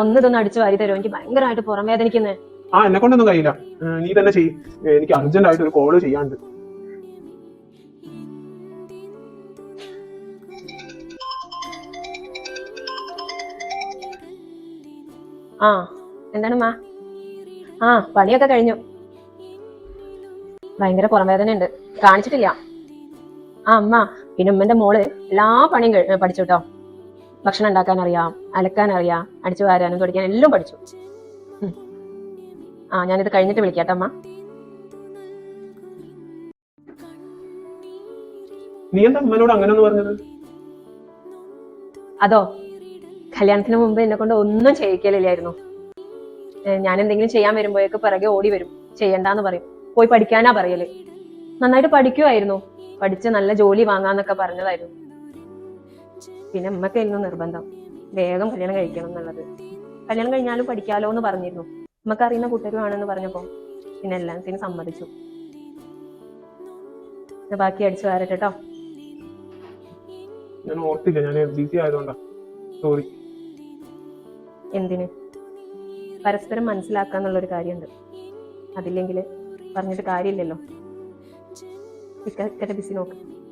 ഒന്ന് ഇതൊന്ന് അടിച്ചു വാരി തരുമോ? എനിക്ക് ഭയങ്കരമായിട്ട് പുറം വേദനിക്കുന്നേ ആ എന്നെ കൊണ്ടൊന്നും കഴിയില്ല. നീ തന്നെ ചെയ്യ്. എനിക്ക് അർജന്റ് ആയിട്ട് ഒരു കോൾ ചെയ്യാണ്ട് ആ എന്താണ് മാ? ആ പണിയൊക്കെ കഴിഞ്ഞു. ഭയങ്കര പുറംവേദന ഉണ്ട് കാണിച്ചിട്ടില്ല. ആ അമ്മ പിന്നെ ഉമ്മന്റെ മോൾ എല്ലാ പണിയും പഠിച്ചു കേട്ടോ. ഭക്ഷണം ഉണ്ടാക്കാൻ അറിയാം അലക്കാൻ അറിയാം അടിച്ചു വാരാനും തുടിക്കാനും എല്ലാം പഠിച്ചു. ആ ഞാനിത് കഴിഞ്ഞിട്ട് വിളിക്കാം അമ്മ. നീ എന്താ അമ്മനോട് അങ്ങനെ ഒന്ന് പറഞ്ഞത്? അതോ? കല്യാണത്തിന് മുമ്പ് എന്നെ കൊണ്ട് ഒന്നും ചെയ്യിക്കലില്ലായിരുന്നു. ഞാൻ എന്തെങ്കിലും ചെയ്യാൻ വരുമ്പോഴേക്ക് പിറകെ ഓടി വരും. ചെയ്യണ്ടെന്ന് പറയും. പോയി പഠിക്കാനാ പറയൽ. നന്നായിട്ട് പഠിക്കുമായിരുന്നു പഠിച്ച് നല്ല ജോലി വാങ്ങാന്നൊക്കെ പറഞ്ഞതായിരുന്നു. പിന്നെ അമ്മക്കായിരുന്നു നിർബന്ധം. വേഗം കല്യാണം കഴിക്കണം എന്നുള്ളത്. കല്യാണം കഴിഞ്ഞാലും പഠിക്കാലോ എന്ന് പറഞ്ഞിരുന്നു. അമ്മയ്ക്ക് അറിയുന്ന കൂട്ടരുമാണെന്ന് പറഞ്ഞപ്പോ പിന്നെ എല്ലാത്തിനും സമ്മതിച്ചു. ബാക്കി അടിച്ചു വരട്ടെ കേട്ടോ ഞാൻ ഓർത്തില്ല. ഞാൻ ബിസി ആയതുകൊണ്ടാ. സോറി എന്തിന്? പരസ്പരം മനസ്സിലാക്കുക ഒരു കാര്യമുണ്ട്. അതില്ലെങ്കിൽ പറഞ്ഞിട്ട് കാര്യമില്ലല്ലോ. ഇക്കത്തെ ബിസി നോക്ക്.